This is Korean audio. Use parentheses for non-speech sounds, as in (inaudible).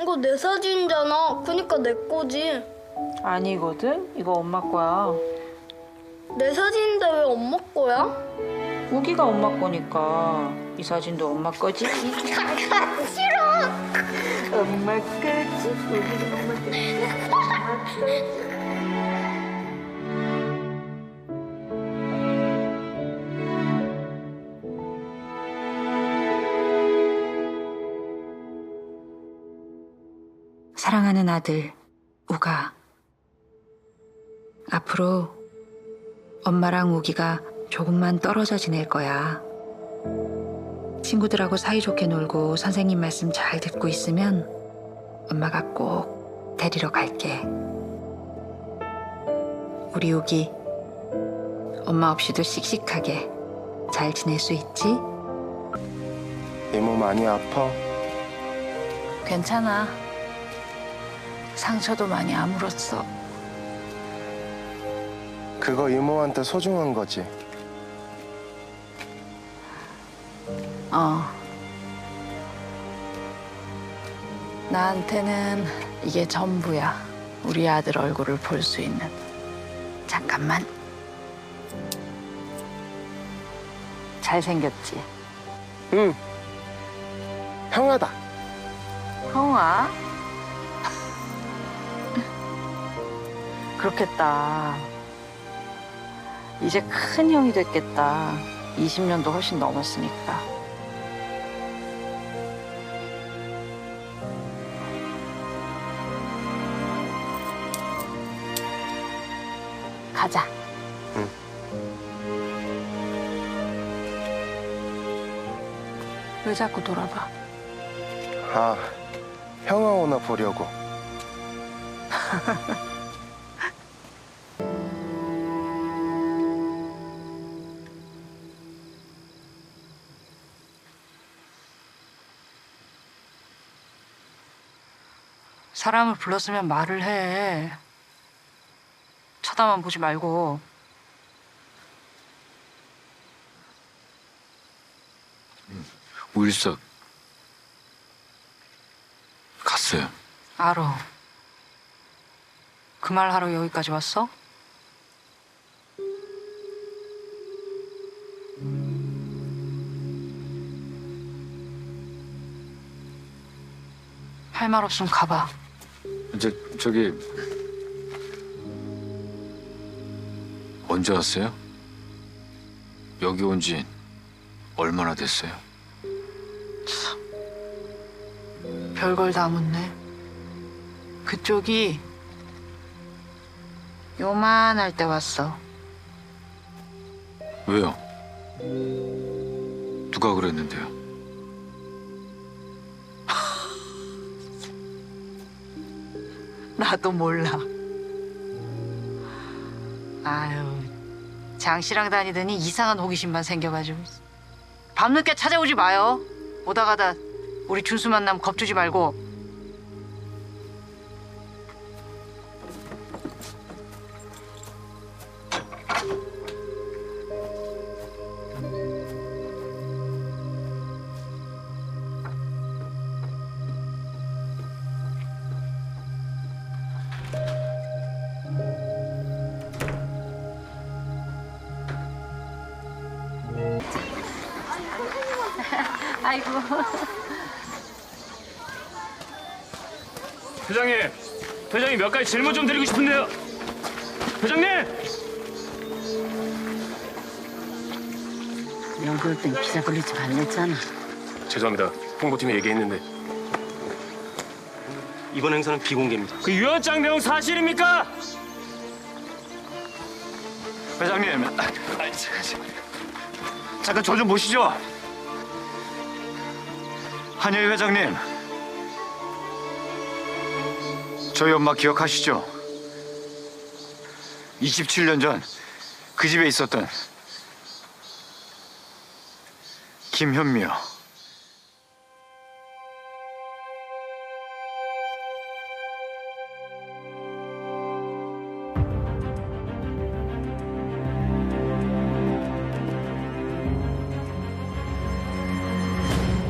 이거 내 사진이잖아. 그니까 내 거지. 아니거든? 이거 엄마 거야. 내 사진인데 왜 엄마 거야? 우기가 엄마 거니까 이 사진도 엄마 거지? (laughs) 싫어. 엄마 거지? 우기는 엄마 거지? 엄마 (laughs) 거지? 사랑하는 아들 우가 앞으로 엄마랑 우기가 조금만 떨어져 지낼 거야. 친구들하고 사이좋게 놀고 선생님 말씀 잘 듣고 있으면 엄마가 꼭 데리러 갈게. 우리 우기 엄마 없이도 씩씩하게 잘 지낼 수 있지? 이모 많이 아파? 괜찮아. 상처도 많이 아물었어. 그거 이모한테 소중한 거지. 어. 나한테는 이게 전부야. 우리 아들 얼굴을 볼 수 있는. 잠깐만. 잘생겼지? 응. 형아다. 형아? 그렇겠다. 이제 큰 형이 됐겠다. 20년도 훨씬 넘었으니까. 가자. 응. 왜 자꾸 돌아봐? 아, 형아 오나 보려고. (laughs) 사람을 불렀으면 말을 해. 쳐다만 보지 말고. 우일석 갔어요. 알어. 그 말 하러 여기까지 왔어? 할 말 없으면 가봐. 저 저기 언제 왔어요? 여기 온 지 얼마나 됐어요? 별걸 다 묻네. 그쪽이 요만할 때 왔어. 왜요? 누가 그랬는데요? 나도 몰라. 아유, 장씨랑 다니더니 이상한 호기심만 생겨가지고. 밤늦게 찾아오지 마요. 오다 가다 우리 준수 만나면 겁주지 말고. 아이고. 회장님, 회장님 몇 가지 질문 좀 드리고 싶은데요. 회장님! 올땐 기자 걸리지 말랬잖아. 죄송합니다. 홍보팀이 얘기했는데 이번 행사는 비공개입니다. 그 유언장 내용 사실입니까? 회장님, 잠깐 저 좀 보시죠. 한여희 회장님, 저희 엄마 기억하시죠? 27년 전 그 집에 있었던 김현미요.